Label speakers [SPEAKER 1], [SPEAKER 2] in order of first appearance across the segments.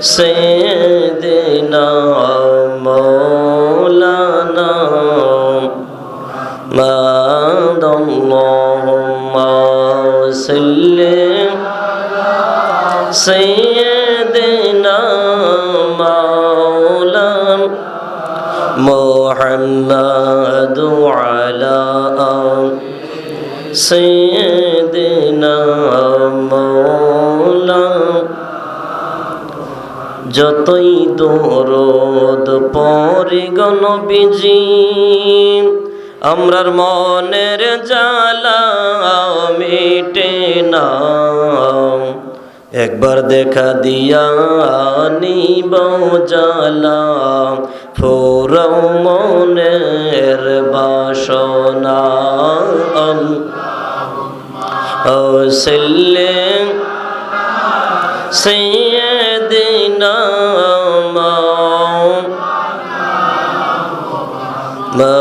[SPEAKER 1] سيدنا مولانا ماد اللهم صل سيدنا مولانا محمد وعلى آل سيدنا যতই দূরদ গণ বিজিন আমরার মনের জালা মিটে না। একবার দেখা দিয়া নিব জালা ফোর মনের বাসনা। ও সিল্লে, সিয়ে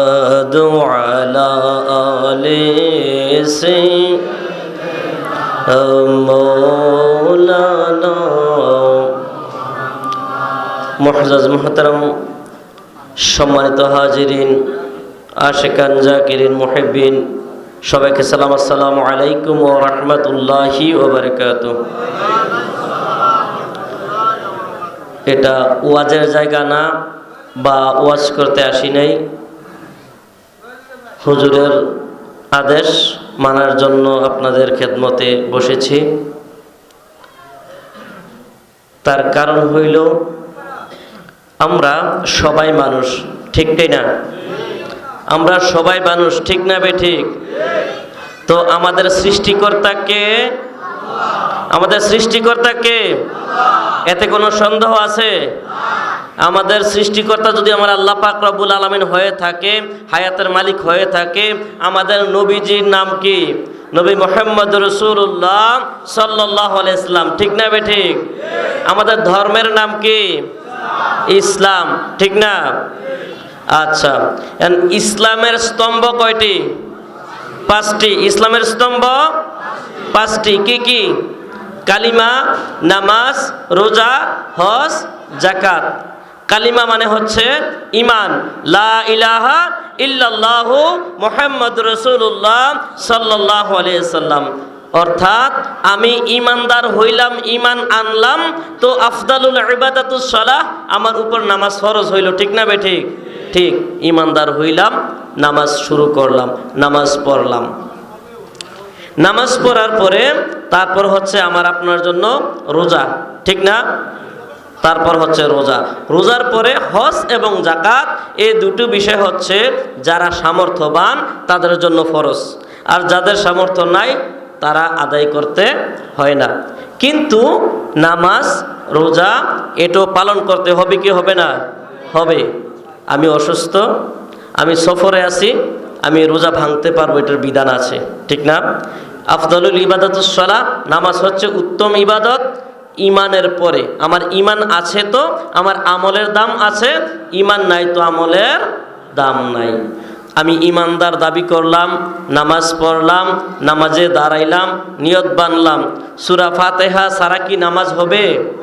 [SPEAKER 1] وعلى آل سيدنا مولانا মহজাজ মোহতারাম সম্মানিত হাজিরিন আশেকান জাকিরিন মুহিবিন সবাইকে সালাম আসসালামু আলাইকুম ও রহমতুল্লাহি ওবরকাত এটা ওয়াজের জায়গা না বা ওয়াজ করতে আসি নাই হুজুরের আদেশ মানার জন্য আপনাদের খেদমতে বসেছি। তার কারণ হইল, আমরা সবাই মানুষ, ঠিক তাই না? আমরা সবাই মানুষ, ঠিক না বে ঠিক? তো আমাদের সৃষ্টিকর্তাকে আমাদের সৃষ্টিকর্তাকে এতে কোনো সন্দেহ আছে? আমাদের সৃষ্টিকর্তা যদি আমার আল্লাহ পাক রব্বুল আলমিন হয়ে থাকে, হায়াতের মালিক হয়ে থাকে, আমাদের নবীজির নাম কি? নবী মোহাম্মদ রসুল্লাহ সাল্লাহ ইসলাম ঠিক না বে ঠিক? আমাদের ধর্মের নাম কি? ইসলাম। ঠিক না? আচ্ছা। ইসলামের স্তম্ভ কয়টি? পাঁচটি। ইসলামের স্তম্ভ? পাঁচটি। কি কি? কালিমা, নামাজ, রোজা, হজ জাকাত কালিমা মানে হচ্ছে ইমান। লা ইলাহা ইল্লাল্লাহু মুহাম্মদ রসুল্লাহ সাল্লাহ সাল্লাম। অর্থাৎ আমি ইমানদার হইলাম ইমান আনলাম, তো আফদালুল ইবাদাতুস সালাহ, আমার উপর নামাজ ফরজ হইল, ঠিক না বে ঠিক। ঠিক ইমানদার হইলাম, নামাজ শুরু করলাম, নামাজ পড়লাম। নামাজ পড়ার পরে তারপর হচ্ছে আমার আপনার জন্য রোজা, ঠিক না? তারপর হচ্ছে রোজা। রোজার পরে হজ এবং জাকাত এই দুটো বিষয় হচ্ছে যারা সামর্থ্যবান, তাদের জন্য ফরজ। আর যাদের সামর্থ্য নাই, তারা আদায় করতে হয় না। কিন্তু নামাজ, রোজা, এটাও পালন করতে হবে কি হবে না? হবে। আমি অসুস্থ, আমি সফরে আছি, আমি রোজা ভাঙতে পারব, এটার বিধান আছে। ঠিক না? আফদলুল ইবাদতুসলা নামাজ হচ্ছে উত্তম ইবাদত ইমানের পরে। আমার ইমান আছে তো, আমার আমলের দাম আছে, ইমান নাই তো আমলের দাম নাই। আমি ইমানদার দাবি করলাম, নামাজ পড়লাম, নামাজে দাঁড়াইলাম, নিয়ত বানলাম। সুরা ফাতেহা সারা কি নামাজ হবে?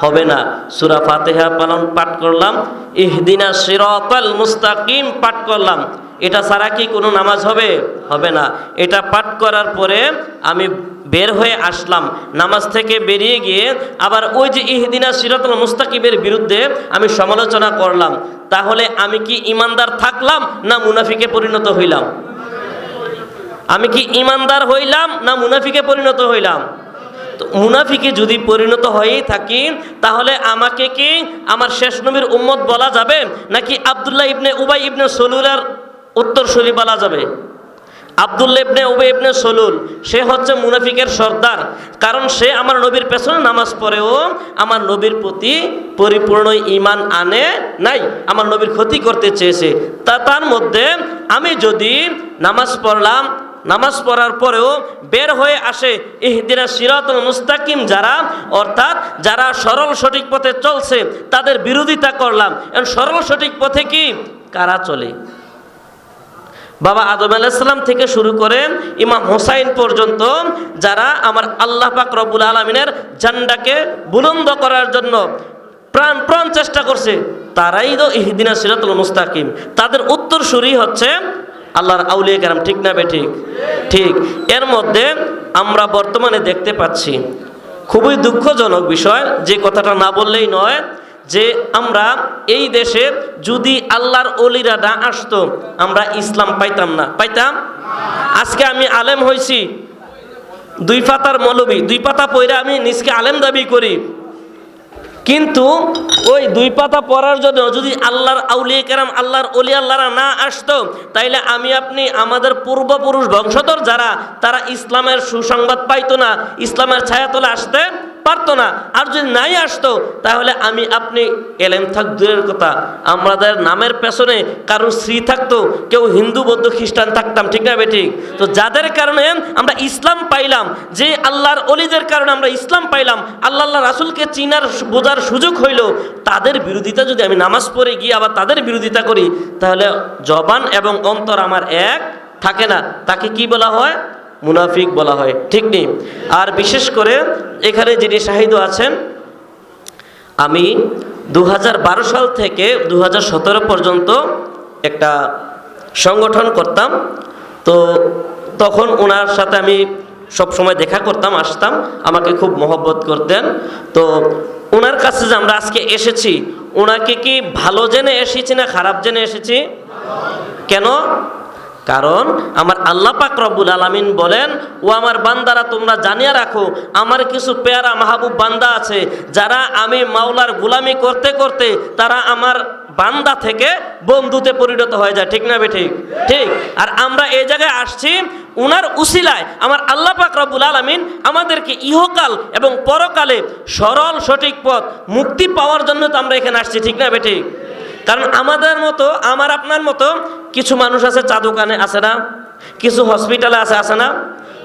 [SPEAKER 1] হবে না। সুরা ফাতেহা পালন পাঠ করলাম, ইহদিনা সিরাতাল মুস্তাকিম পাঠ করলাম। এটা ছাড়া কি কোনো নামাজ হবে? হবে না। এটা পাঠ করার পরে আমি বের হয়ে আসলাম। নামাজ থেকে বেরিয়ে গিয়ে আবার ওই যে ইহদিনা সিরাতুল মুস্তাকিবের বিরুদ্ধে আমি সমালোচনা করলাম। তাহলে আমি কি ইমানদার থাকলাম না মুনাফিকে পরিণত হইলাম? আমি কি ইমানদার হইলাম না মুনাফিকে পরিণত হইলাম? মুনাফিকে যদি পরিণত হয়েই থাকি, তাহলে আমাকে কি আমার শেষ নবীর উম্মত বলা যাবে? নাকি আবদুল্লাহ ইবনে উবাই ইবনে সলুলার উত্তরসূরি বলা যাবে? আবদুল্লা ইবনে উবে ইবনে সলুল, সে হচ্ছে মুনাফিকের সর্দার। কারণ সে আমার নবীর পেছনে নামাজ পড়েও আমার নবীর প্রতি পরিপূর্ণ ইমান আনে নাই, আমার নবীর ক্ষতি করতে চেয়েছে। তা তার মধ্যে আমি যদি নামাজ পড়লাম, নামাজ পড়ার পরেও বের হয়ে আসে ইহদিনা সিরাতুল মুস্তাকিম যারা, অর্থাৎ যারা সরল সঠিক পথে চলছে, তাদের বিরোধিতা করলাম। এবং সরল সঠিক পথে কি? কারা চলে? বাবা আদম আলাইসাল্লাম থেকে শুরু করে ইমাম হোসাইন পর্যন্ত যারা আমার আল্লাহ পাক রব্বুল আলমিনের ঝান্ডাকে বুলন্দ করার জন্য প্রাণ প্রাণ চেষ্টা করছে, তারাই তো ইহদিনা সিরাতুল মুস্তাকিম। তাদের উত্তরসূরি হচ্ছে আল্লাহর আউলিয়া কেরাম, ঠিক না ঠিক? ঠিক। এর মধ্যে আমরা বর্তমানে দেখতে পাচ্ছি, খুবই দুঃখজনক বিষয়, যে কথাটা না বললেই নয় যে আমরা এই দেশে যদি আল্লাহর অলিরা না আসতো, আমরা ইসলাম পাইতাম না। পাইতাম? আজকে আমি আলেম হয়েছি দুই পাতার মৌলবী, দুই পাতা পইরা আমি নিজকে আলেম দাবি করি। কিন্তু ওই দুই পাতা পড়ার জন্য যদি আল্লাহর আউলিয়া কেরাম, আল্লাহর অলি আল্লাহরা না আসতো, তাইলে আমি আপনি আমাদের পূর্বপুরুষ বংশধর যারা, তারা ইসলামের সুসংবাদ পাইতো না, ইসলামের ছায়াতলে আসতে পারতো না। আর যদি নাই আসতো, তাহলে আমি, আপনি এলেন থাক, দূরের কথা। আমাদের নামের পেছনে কারোর স্ত্রী থাকতো, কেউ হিন্দু, বৌদ্ধ, খ্রিস্টান থাকতাম, ঠিক না বেঠিক? তো যাদের কারণে আমরা ইসলাম পাইলাম, যে আল্লাহর অলিদের কারণে আমরা ইসলাম পাইলাম, আল্লাহ আল্লাহ রাসুলকে চিনার, বোঝার সুযোগ হইল, তাদের বিরোধিতা যদি আমি নামাজ পড়ে গিয়ে আবার তাদের বিরোধিতা করি, তাহলে জবান এবং অন্তর আমার এক, থাকে না? তাকে কি বলা হয়? মুনাফিক বলা হয়, ঠিক নেই। আর বিশেষ করে এখানে যিনি শাহিদ আছেন, আমি দু হাজার বারো সাল থেকে দু হাজার সতেরো পর্যন্ত একটা সংগঠন করতাম। তো তখন ওনার সাথে আমি সব সময় দেখা করতাম, আসতাম, আমাকে খুব মহব্বত করতেন। তো ওনার কাছে যে আমরা আজকে এসেছি, ওনাকে কি ভালো জেনে এসেছি না খারাপ জেনে এসেছি? কেন? কারণ আমার আল্লাহ পাক রব্বুল আলামিন বলেন, ও আমার বান্দারা, তোমরা জানিয়ে রাখো, আমার কিছু পেয়ারা মাহবুব বান্দা আছে, যারা আমি মাওলার গুলামি করতে করতে তারা আমার বান্দা থেকে বন্ধুতে পরিণত হয়ে যায়। ঠিক না ঠিক? ঠিক। আর আমরা এই জায়গায় আসছি, উনার উসিলায় আমার আল্লাহ পাক রব্বুল আলামিন আমাদেরকে ইহকাল এবং পরকালে সরল সঠিক পথ মুক্তি পাওয়ার জন্য তো আমরা এখানে আসছি। ঠিক না ঠিক? কারণ আমাদের মতো, আমার আপনার মতো কিছু মানুষ আছে চা দোকানে আছে না, কিছু হসপিটালে আছে আছে না।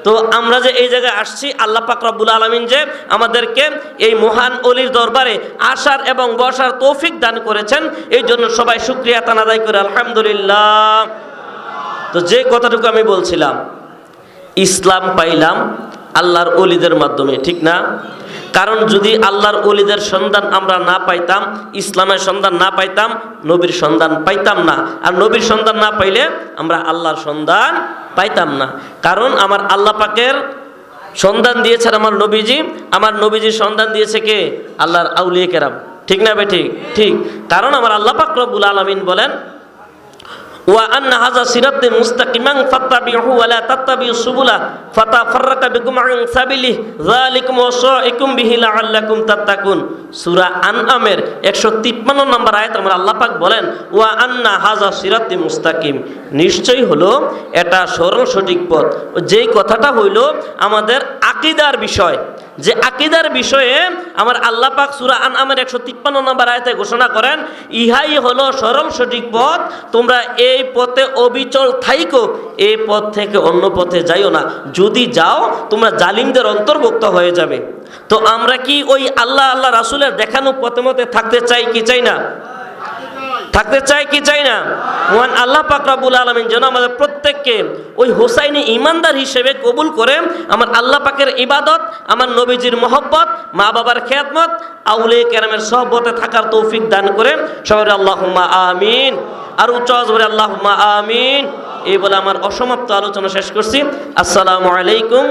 [SPEAKER 1] তো আমরা যে এই জায়গায় আসছি, আল্লাহ পাক রব্বুল আলমিন যে আমাদেরকে এই মহান অলির দরবারে আসার এবং বসার তৌফিক দান করেছেন, এই জন্য সবাই শুক্রিয়া তান আদায় করে আলহামদুলিল্লাহ। তো যে কথাটুকু আমি বলছিলাম, ইসলাম পাইলাম আল্লাহর অলিদের মাধ্যমে, ঠিক না? কারণ যদি আল্লাহর অলিদের সন্ধান আমরা না পাইতাম, ইসলামের সন্ধান না পাইতাম, নবীর সন্ধান পাইতাম না। আর নবীর সন্ধান না পাইলে আমরা আল্লাহর সন্ধান পাইতাম না। কারণ আমার আল্লাহ পাকের সন্ধান দিয়েছেন আমার নবীজি। আমার নবীজির সন্ধান দিয়েছে কে? আল্লাহর আউলিয়া কেরাম। ঠিক না বে ঠিক। ঠিক। কারণ আমার আল্লাহ পাক রব্বুল আলমিন বলেন হাজা সিরাতে মুস্তাকিমান ফাত্তাবিহু ওয়া লা তাত্তাবিউ সুবুলা ফাতাফাররাকা বিকুম আন সাবিলিহি যালিকুম ওয়াসাইকুম বিহি লাআল্লাকুম তাত্তাকুন। সূরা আনআমের 153 নম্বর আয়াত আমরা আল্লাহ পাক বলেন, ওয়া আন্না হাজা সিরাতে মুস্তাকিম। নিশ্চয়ই হলো এটা সরল সঠিক পথ। যেই কথাটা হইল আমাদের আকীদার বিষয়। যে আকিদার বিষয়ে আমার আল্লাহ পাক সুরা আন আমার একশো তিপ্পান্ন নম্বর আয়তে ঘোষণা করেন, ইহাই হলো সরল সঠিক পথ, তোমরা এই পথে অবিচল থাইকো এই পথ থেকে অন্য পথে যাইও না। যদি যাও, তোমরা জালিমদের অন্তর্ভুক্ত হয়ে যাবে। তো আমরা কি ওই আল্লাহ আল্লাহ রাসুলের দেখানো পথে মতে থাকতে চাই, কি চাই না? থাকতে চাই কি চাই না? মহান আল্লাহ পাক রাব্বুল আলামিন যেন আমাদের প্রত্যেককে ওই হোসাইনি ইমানদার হিসেবে কবুল করে আমার আল্লাহ পাকের ইবাদত, আমার নবীজির মহব্বত, মা বাবার খেয়াতমত আউলে কেরামের সহবতে থাকার তৌফিক দান করে সবাই আল্লাহুম্মা আমিন। আর উচ্চ আজবরে আল্লাহুম্মা আমিন। এই বলে আমার অসমাপ্ত আলোচনা শেষ করছি। আসসালামু আলাইকুম